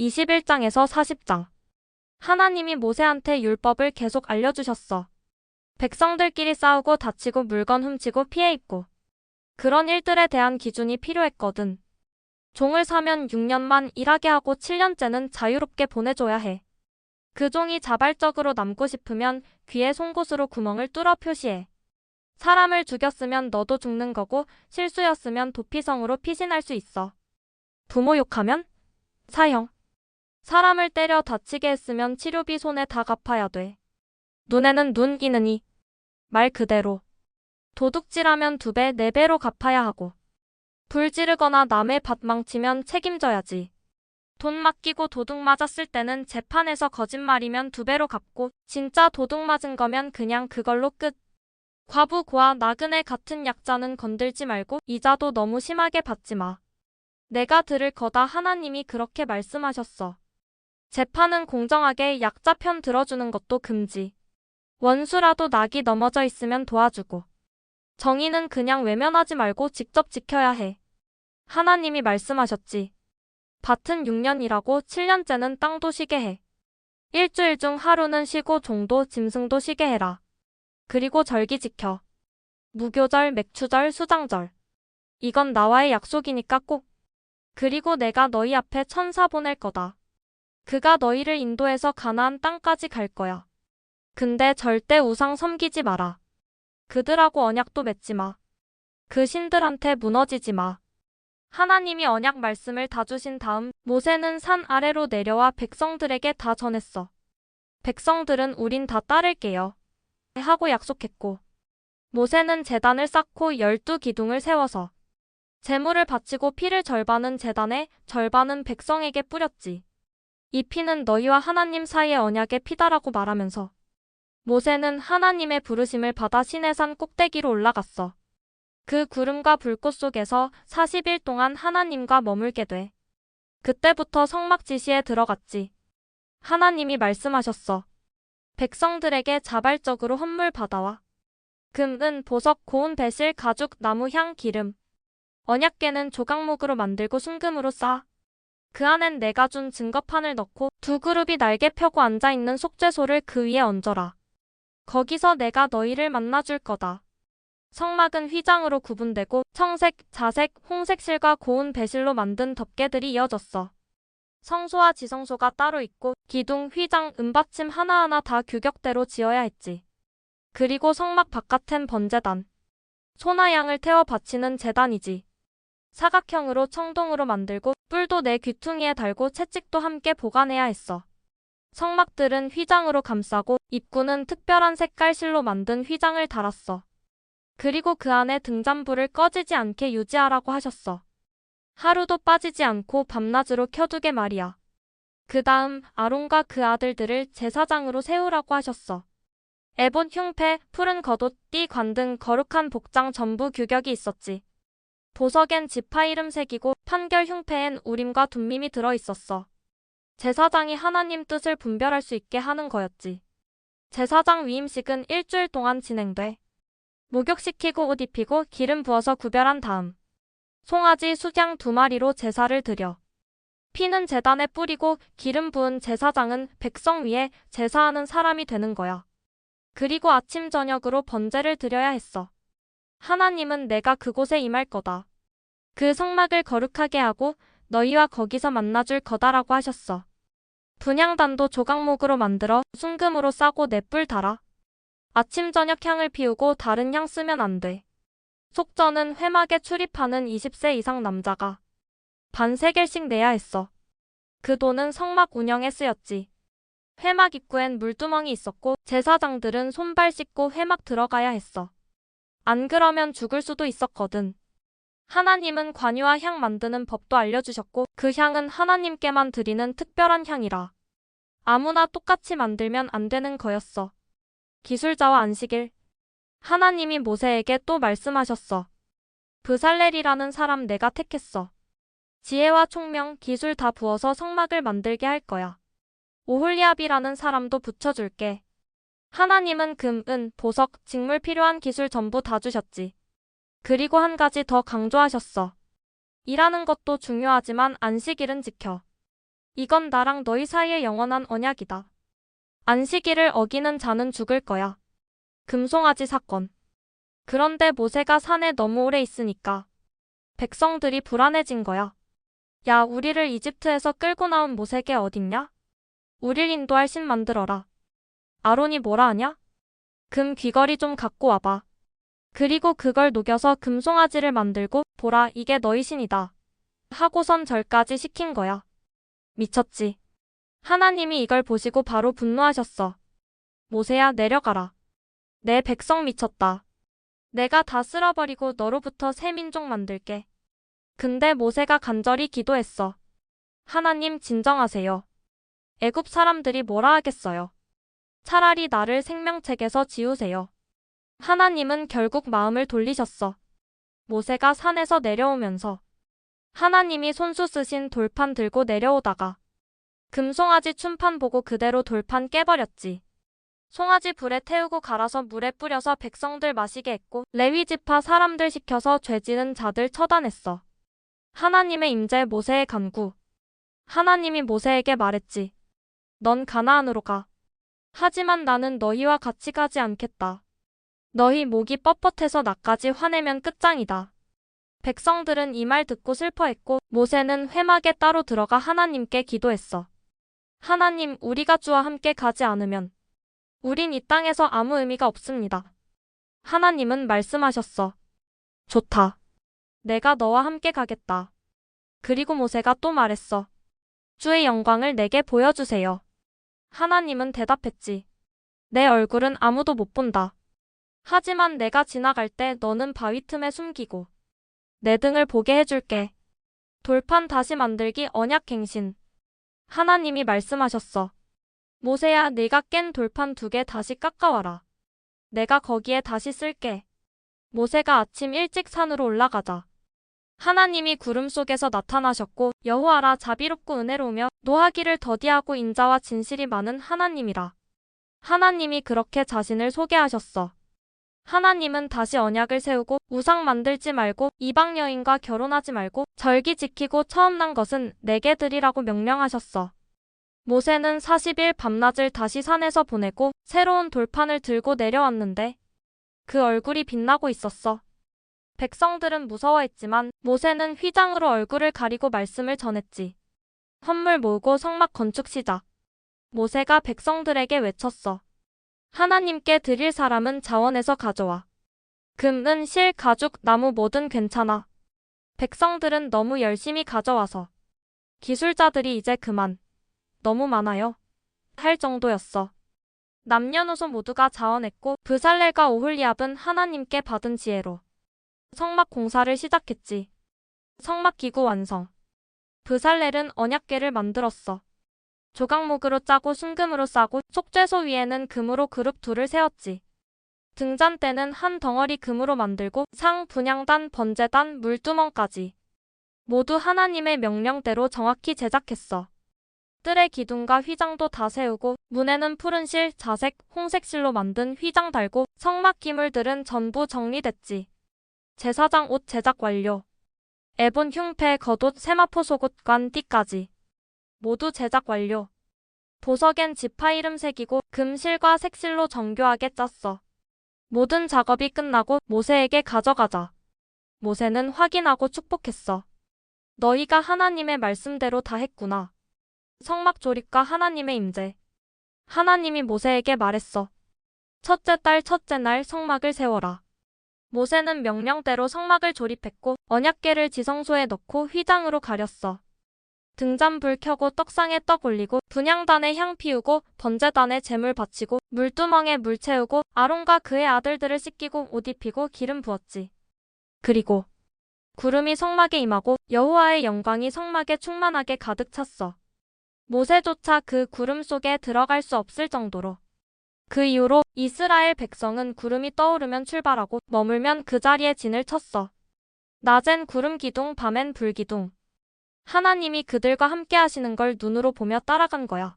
21장에서 40장. 하나님이 모세한테 율법을 계속 알려주셨어. 백성들끼리 싸우고 다치고 물건 훔치고 피해 입고. 그런 일들에 대한 기준이 필요했거든. 종을 사면 6년만 일하게 하고 7년째는 자유롭게 보내줘야 해. 그 종이 자발적으로 남고 싶으면 귀에 송곳으로 구멍을 뚫어 표시해. 사람을 죽였으면 너도 죽는 거고 실수였으면 도피성으로 피신할 수 있어. 부모 욕하면 사형. 사람을 때려 다치게 했으면 치료비 손에 다 갚아야 돼. 눈에는 눈 끼느니 말 그대로. 도둑질하면 두 배, 네 배로 갚아야 하고. 불 지르거나 남의 밭 망치면 책임져야지. 돈 맡기고 도둑 맞았을 때는 재판에서 거짓말이면 두 배로 갚고 진짜 도둑 맞은 거면 그냥 그걸로 끝. 과부 고아 나그네 같은 약자는 건들지 말고 이자도 너무 심하게 받지 마. 내가 들을 거다 하나님이 그렇게 말씀하셨어. 재판은 공정하게 약자 편 들어주는 것도 금지. 원수라도 낙이 넘어져 있으면 도와주고. 정의는 그냥 외면하지 말고 직접 지켜야 해. 하나님이 말씀하셨지. 밭은 6년 일하고 7년째는 땅도 쉬게 해. 일주일 중 하루는 쉬고 종도 짐승도 쉬게 해라. 그리고 절기 지켜. 무교절, 맥추절, 수장절. 이건 나와의 약속이니까 꼭. 그리고 내가 너희 앞에 천사 보낼 거다. 그가 너희를 인도해서 가나안 땅까지 갈 거야. 근데 절대 우상 섬기지 마라. 그들하고 언약도 맺지 마. 그 신들한테 무너지지 마. 하나님이 언약 말씀을 다 주신 다음 모세는 산 아래로 내려와 백성들에게 다 전했어. 백성들은 우린 다 따를게요. 하고 약속했고. 모세는 재단을 쌓고 열두 기둥을 세워서 재물을 바치고 피를 절반은 재단에 절반은 백성에게 뿌렸지. 이 피는 너희와 하나님 사이의 언약의 피다라고 말하면서 모세는 하나님의 부르심을 받아 시내산 꼭대기로 올라갔어. 그 구름과 불꽃 속에서 40일 동안 하나님과 머물게 돼. 그때부터 성막 지시에 들어갔지. 하나님이 말씀하셨어. 백성들에게 자발적으로 헌물 받아와. 금, 은, 보석, 고운 배실, 가죽, 나무, 향, 기름. 언약계는 조각목으로 만들고 순금으로 쌓아. 그 안엔 내가 준 증거판을 넣고 두 그룹이 날개 펴고 앉아있는 속죄소를 그 위에 얹어라. 거기서 내가 너희를 만나줄 거다. 성막은 휘장으로 구분되고 청색, 자색, 홍색 실과 고운 배실로 만든 덮개들이 이어졌어. 성소와 지성소가 따로 있고 기둥, 휘장, 은받침 하나하나 다 규격대로 지어야 했지. 그리고 성막 바깥엔 번제단. 소나 양을 태워 바치는 제단이지. 사각형으로 청동으로 만들고 뿔도 내 귀퉁이에 달고 채찍도 함께 보관해야 했어. 성막들은 휘장으로 감싸고 입구는 특별한 색깔 실로 만든 휘장을 달았어. 그리고 그 안에 등잔불을 꺼지지 않게 유지하라고 하셨어. 하루도 빠지지 않고 밤낮으로 켜두게 말이야. 그 다음 아론과 그 아들들을 제사장으로 세우라고 하셨어. 에본 흉패, 푸른 겉옷, 띠, 관등 거룩한 복장 전부 규격이 있었지. 보석엔 지파 이름 새기고 판결 흉패엔 우림과 둠밈이 들어 있었어. 제사장이 하나님 뜻을 분별할 수 있게 하는 거였지. 제사장 위임식은 일주일 동안 진행돼. 목욕시키고 옷 입히고 기름 부어서 구별한 다음 송아지 수양 두 마리로 제사를 드려. 피는 재단에 뿌리고 기름 부은 제사장은 백성 위에 제사하는 사람이 되는 거야. 그리고 아침 저녁으로 번제를 드려야 했어. 하나님은 내가 그곳에 임할 거다. 그 성막을 거룩하게 하고 너희와 거기서 만나줄 거다라고 하셨어. 분향단도 조각목으로 만들어 순금으로 싸고 넷불 달아. 아침 저녁 향을 피우고 다른 향 쓰면 안 돼. 속전은 회막에 출입하는 20세 이상 남자가 반 세겔씩 내야 했어. 그 돈은 성막 운영에 쓰였지. 회막 입구엔 물두멍이 있었고 제사장들은 손발 씻고 회막 들어가야 했어. 안 그러면 죽을 수도 있었거든. 하나님은 관유와 향 만드는 법도 알려주셨고 그 향은 하나님께만 드리는 특별한 향이라. 아무나 똑같이 만들면 안 되는 거였어. 기술자와 안식일. 하나님이 모세에게 또 말씀하셨어. 브살렐이라는 사람 내가 택했어. 지혜와 총명, 기술 다 부어서 성막을 만들게 할 거야. 오홀리압이라는 사람도 붙여줄게. 하나님은 금, 은, 보석, 직물 필요한 기술 전부 다 주셨지. 그리고 한 가지 더 강조하셨어. 일하는 것도 중요하지만 안식일은 지켜. 이건 나랑 너희 사이의 영원한 언약이다. 안식일을 어기는 자는 죽을 거야. 금송아지 사건. 그런데 모세가 산에 너무 오래 있으니까 백성들이 불안해진 거야. 야, 우리를 이집트에서 끌고 나온 모세게 어딨냐? 우릴 인도할 신 만들어라. 아론이 뭐라 하냐? 금 귀걸이 좀 갖고 와봐. 그리고 그걸 녹여서 금송아지를 만들고 보라 이게 너희 신이다. 하고선 절까지 시킨 거야. 미쳤지. 하나님이 이걸 보시고 바로 분노하셨어. 모세야 내려가라. 내 백성 미쳤다. 내가 다 쓸어버리고 너로부터 새 민족 만들게. 근데 모세가 간절히 기도했어. 하나님 진정하세요. 애굽 사람들이 뭐라 하겠어요. 차라리 나를 생명책에서 지우세요. 하나님은 결국 마음을 돌리셨어. 모세가 산에서 내려오면서 하나님이 손수 쓰신 돌판 들고 내려오다가 금송아지 춤판 보고 그대로 돌판 깨버렸지. 송아지 불에 태우고 갈아서 물에 뿌려서 백성들 마시게 했고 레위 지파 사람들 시켜서 죄지는 자들 처단했어. 하나님의 임재 모세의 간구. 하나님이 모세에게 말했지. 넌 가나안으로 가. 하지만 나는 너희와 같이 가지 않겠다. 너희 목이 뻣뻣해서 나까지 화내면 끝장이다. 백성들은 이 말 듣고 슬퍼했고 모세는 회막에 따로 들어가 하나님께 기도했어. 하나님, 우리가 주와 함께 가지 않으면 우린 이 땅에서 아무 의미가 없습니다. 하나님은 말씀하셨어. 좋다. 내가 너와 함께 가겠다. 그리고 모세가 또 말했어. 주의 영광을 내게 보여주세요. 하나님은 대답했지. 내 얼굴은 아무도 못 본다. 하지만 내가 지나갈 때 너는 바위 틈에 숨기고 내 등을 보게 해줄게. 돌판 다시 만들기 언약갱신. 하나님이 말씀하셨어. 모세야, 네가 깬 돌판 두 개 다시 깎아와라. 내가 거기에 다시 쓸게. 모세가 아침 일찍 산으로 올라가자. 하나님이 구름 속에서 나타나셨고 여호와라 자비롭고 은혜로우며 노하기를 더디하고 인자와 진실이 많은 하나님이라. 하나님이 그렇게 자신을 소개하셨어. 하나님은 다시 언약을 세우고 우상 만들지 말고 이방 여인과 결혼하지 말고 절기 지키고 처음 난 것은 내게 드리라고 명령하셨어. 모세는 40일 밤낮을 다시 산에서 보내고 새로운 돌판을 들고 내려왔는데 그 얼굴이 빛나고 있었어. 백성들은 무서워했지만 모세는 휘장으로 얼굴을 가리고 말씀을 전했지. 헌물 모으고 성막 건축 시작. 모세가 백성들에게 외쳤어. 하나님께 드릴 사람은 자원에서 가져와. 금, 은, 실, 가죽, 나무 뭐든 괜찮아. 백성들은 너무 열심히 가져와서. 기술자들이 이제 그만. 너무 많아요. 할 정도였어. 남녀노소 모두가 자원했고 브살렐과 오홀리압은 하나님께 받은 지혜로 성막 공사를 시작했지. 성막 기구 완성. 브살렐은 언약궤를 만들었어. 조각목으로 짜고 순금으로 싸고 속죄소 위에는 금으로 그룹 둘을 세웠지. 등잔대는 한 덩어리 금으로 만들고 상, 분향단, 번제단, 물두멍까지 모두 하나님의 명령대로 정확히 제작했어. 뜰의 기둥과 휘장도 다 세우고 문에는 푸른 실, 자색, 홍색 실로 만든 휘장 달고 성막 기물들은 전부 정리됐지. 제사장 옷 제작 완료. 애본 흉패 겉옷 세마포 속옷 관 띠까지. 모두 제작 완료. 보석엔 지파 이름 새기고 금실과 색실로 정교하게 짰어. 모든 작업이 끝나고 모세에게 가져가자. 모세는 확인하고 축복했어. 너희가 하나님의 말씀대로 다 했구나. 성막 조립과 하나님의 임재. 하나님이 모세에게 말했어. 첫째 달 첫째 날 성막을 세워라. 모세는 명령대로 성막을 조립했고 언약궤를 지성소에 넣고 휘장으로 가렸어. 등잔불 켜고 떡상에 떡 올리고 분향단에 향 피우고 번제단에 재물 바치고 물두멍에 물 채우고 아론과 그의 아들들을 씻기고 옷 입히고 기름 부었지. 그리고 구름이 성막에 임하고 여호와의 영광이 성막에 충만하게 가득 찼어. 모세조차 그 구름 속에 들어갈 수 없을 정도로. 그 이후로 이스라엘 백성은 구름이 떠오르면 출발하고 머물면 그 자리에 진을 쳤어. 낮엔 구름 기둥, 밤엔 불 기둥. 하나님이 그들과 함께 하시는 걸 눈으로 보며 따라간 거야.